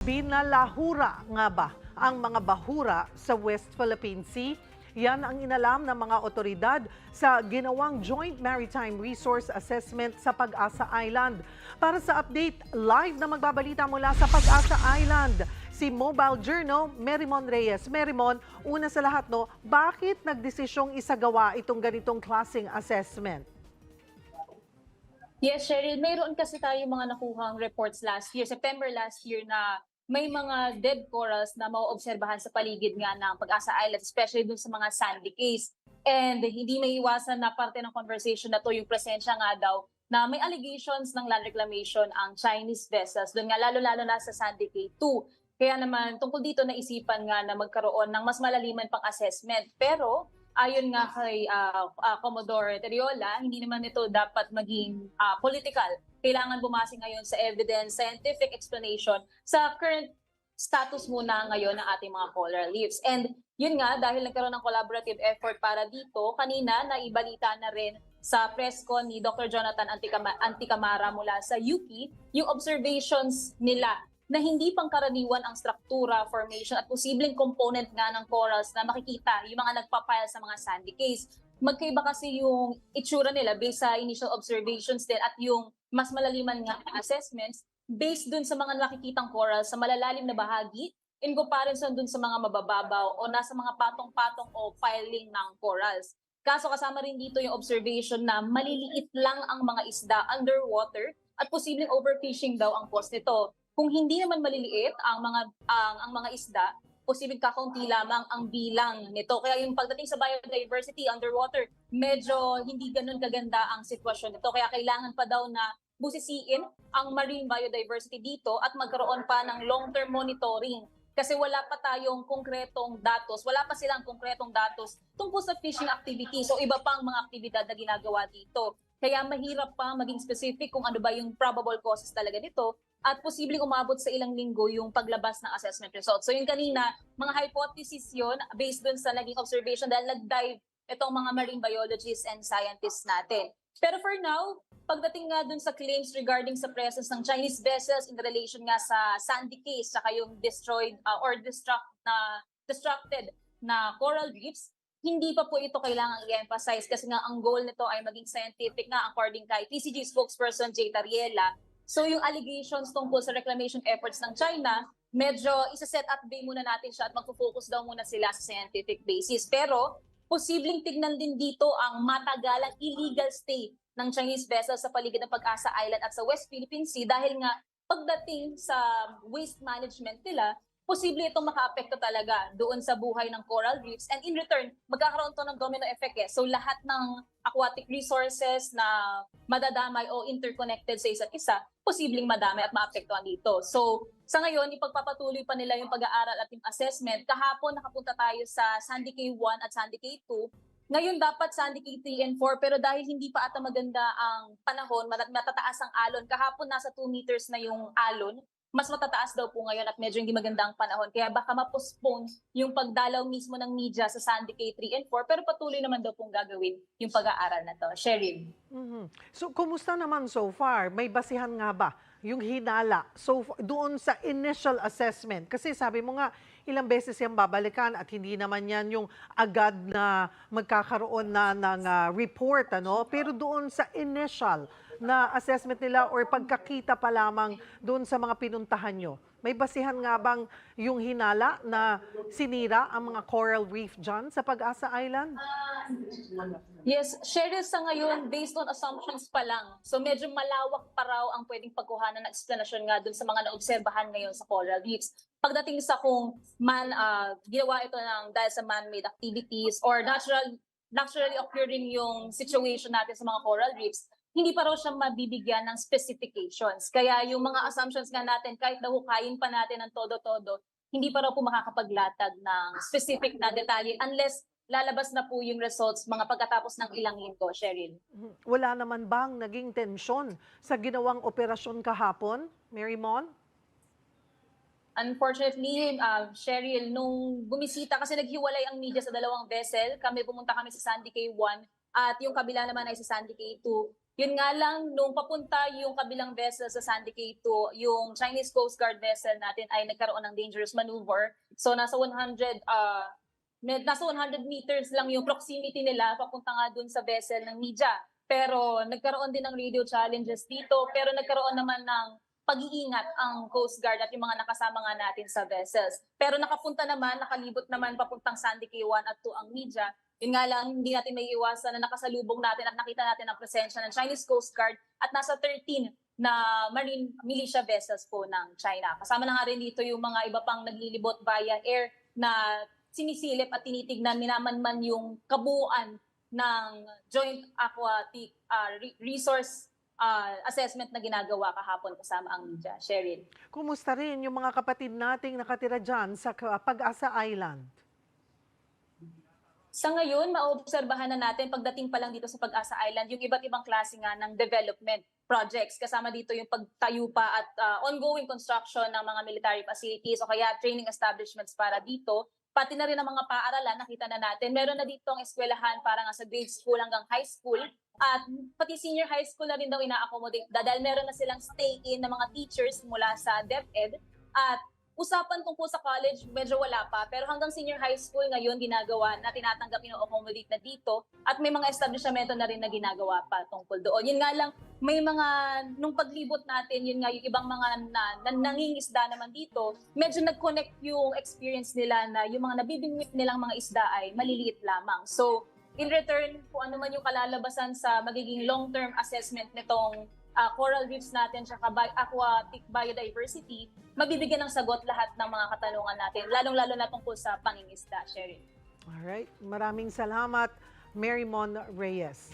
Binalahura nga ba ang mga bahura sa West Philippine Sea? Yan ang inalam ng mga otoridad sa ginawang Joint Maritime Resource Assessment sa Pag-asa Island. Para sa update, live na magbabalita mula sa Pag-asa Island, si Mobile Journal Merimon Reyes. Merimon, una sa lahat, no, bakit nagdesisyong isagawa itong ganitong klaseng assessment? Yes, Cheryl, mayroon kasi tayo mga nakuhang reports last year, September last year na may mga dead corals na mauobserbahan sa paligid nga ng Pag-asa Island, especially dun sa mga sandy case. And hindi may iwasan na parte ng conversation na to yung presensya nga daw na may allegations ng land reclamation ang Chinese vessels, doon nga lalo-lalo na sa Sandy Cay 2. Kaya naman, tungkol dito naisipan nga na magkaroon ng mas malaliman pang assessment. Pero, ayon nga kay ah, ah, Commodore Teriola, hindi naman ito dapat maging ah, political. Kailangan bumase ngayon sa evidence, scientific explanation sa current status muna ngayon ng ating mga coral reefs. And yun nga, dahil nagkaroon ng collaborative effort para dito, kanina naibalita na rin sa press con ni Dr. Jonathan Anticama- Anticamara mula sa UP, yung observations nila na hindi pangkaraniwan ang struktura, formation at posibleng component nga ng corals na makikita yung mga nagpapile sa mga sandy case. Magkaiba kasi yung itsura nila based sa initial observations din at yung mas malaliman nga assessments based dun sa mga nakikitang corals sa malalalim na bahagi in comparison dun sa mga mabababaw o nasa mga patong-patong o piling ng corals. Kaso kasama rin dito yung observation na maliliit lang ang mga isda underwater at posibleng overfishing daw ang cause nito. Kung hindi naman maliliit ang mga ang, ang mga isda, posibleng kakaunti lamang ang bilang nito. Kaya yung pagdating sa biodiversity underwater, medyo hindi ganun kaganda ang sitwasyon nito. Kaya kailangan pa daw na busisiin ang marine biodiversity dito at magkaroon pa ng long-term monitoring kasi wala pa tayong konkretong datos, wala pa silang konkretong datos tungkol sa fishing activity. So iba pang mga aktibidad na ginagawa dito. Kaya mahirap pa maging specific kung ano ba yung probable causes talaga nito at posibleng umabot sa ilang linggo yung paglabas ng assessment results. So yung kanina, mga hypothesis yon based dun sa naging observation dahil nag-dive itong mga marine biologists and scientists natin. Pero for now, pagdating nga dun sa claims regarding sa presence ng Chinese vessels in relation nga sa Sandy case, saka yung destroyed uh, or destruct na destructed na coral reefs, hindi pa po ito kailangang i-emphasize kasi nga ang goal nito ay maging scientific nga according kay TCG spokesperson Jay Tariela. So yung allegations tungkol sa reclamation efforts ng China, medyo isa-set up bay muna natin siya at magpo-focus daw muna sila sa scientific basis. Pero posibleng tignan din dito ang matagalang illegal stay ng Chinese vessels sa paligid ng Pag-asa Island at sa West Philippine Sea dahil nga pagdating sa waste management nila, posible itong makaapekto talaga doon sa buhay ng coral reefs and in return, magkakaroon to ng domino effect eh. So lahat ng aquatic resources na madadamay o interconnected sa isa't isa, posibleng madamay at maapektuhan dito. So sa ngayon, ipagpapatuloy pa nila yung pag-aaral at yung assessment. Kahapon nakapunta tayo sa Sandy K1 at Sandy K2. Ngayon dapat Sandy K3 and 4 pero dahil hindi pa ata maganda ang panahon, mat- matataas ang alon. Kahapon nasa 2 meters na yung alon. Mas matataas daw po ngayon at medyo hindi maganda ang panahon. Kaya baka ma-postpone yung pagdalaw mismo ng media sa Sandy K3 and 4 pero patuloy naman daw pong gagawin yung pag-aaral na to. Sheryl. Mhm. So, kumusta naman so far? May basihan nga ba yung hinala so doon sa initial assessment? Kasi sabi mo nga, ilang beses yung babalikan at hindi naman yan yung agad na magkakaroon na ng ah, report, ano? Pero doon sa initial na assessment nila or pagkakita pa lamang doon sa mga pinuntahan nyo, may basihan nga bang yung hinala na sinira ang mga coral reef dyan sa Pag-asa Island? Yes, Cheryl, sa ngayon, based on assumptions pa lang. So medyo malawak pa raw ang pwedeng pagkuhanan ng explanation nga dun sa mga naobserbahan ngayon sa coral reefs. Pagdating sa kung man ah, ginawa ito ng dahil sa man-made activities or natural naturally occurring yung situation natin sa mga coral reefs, hindi pa raw siya mabibigyan ng specifications. Kaya yung mga assumptions nga natin, kahit nahukayin pa natin ng todo-todo, hindi pa raw po makakapaglatag ng specific na detalye unless lalabas na po yung results mga pagkatapos ng ilang linggo, Cheryl. Mhm. Wala naman bang naging tensyon sa ginawang operasyon kahapon, Mary Mon? Unfortunately, uh, Cheryl, nung bumisita, kasi naghiwalay ang media sa dalawang vessel, kami pumunta kami sa Sandy K1 at yung kabila naman ay sa Sandy K2. Yun nga lang, nung papunta yung kabilang vessel sa Sandy Cay to, yung Chinese Coast Guard vessel natin ay nagkaroon ng dangerous maneuver. So nasa 100 uh, med- nasa 100 meters lang yung proximity nila papunta nga dun sa vessel ng media. Pero nagkaroon din ng radio challenges dito, pero nagkaroon naman ng pag-iingat ang Coast Guard at yung mga nakasama nga natin sa vessels. Pero nakapunta naman, nakalibot naman papuntang Sandy Cay 1 at 2 ang media. Yun nga lang, hindi natin may iwasan na nakasalubong natin at nakita natin ang presensya ng Chinese Coast Guard at nasa 13 na marine militia vessels po ng China. Kasama na nga rin dito yung mga iba pang naglilibot via air na sinisilip at tinitignan, minamanman yung kabuuan ng Joint Aquatic uh, Re- Resource uh, Assessment na ginagawa kahapon kasama ang media. Sheryl. Kumusta rin yung mga kapatid nating nakatira dyan sa Pag-asa Island? Sa ngayon, maobserbahan na natin pagdating pa lang dito sa Pag-asa Island yung iba't ibang klase nga ng development projects. Kasama dito yung pagtayo pa at uh, ongoing construction ng mga military facilities o kaya training establishments para dito. Pati na rin ang mga paaralan, nakita na natin. Meron na dito ang eskwelahan para nga sa grade school hanggang high school. At pati senior high school na rin daw ina-accommodate da- dahil meron na silang stay-in ng mga teachers mula sa DepEd. At usapan tungkol sa college, medyo wala pa. Pero hanggang senior high school ngayon, ginagawa na tinatanggap yung accommodate na dito. At may mga establishmento na rin na ginagawa pa tungkol doon. Yun nga lang, may mga, nung paglibot natin, yun nga, yung ibang mga na, na, nangingisda naman dito, medyo nag-connect yung experience nila na yung mga nabibingwit nilang mga isda ay maliliit lamang. So, in return, kung ano man yung kalalabasan sa magiging long-term assessment nitong ah, coral reefs natin sa aquatic biodiversity, mabibigyan ng sagot lahat ng mga katanungan natin, lalong-lalo na tungkol sa pangingisda, Sherry. Alright, maraming salamat, Mary Mon Reyes.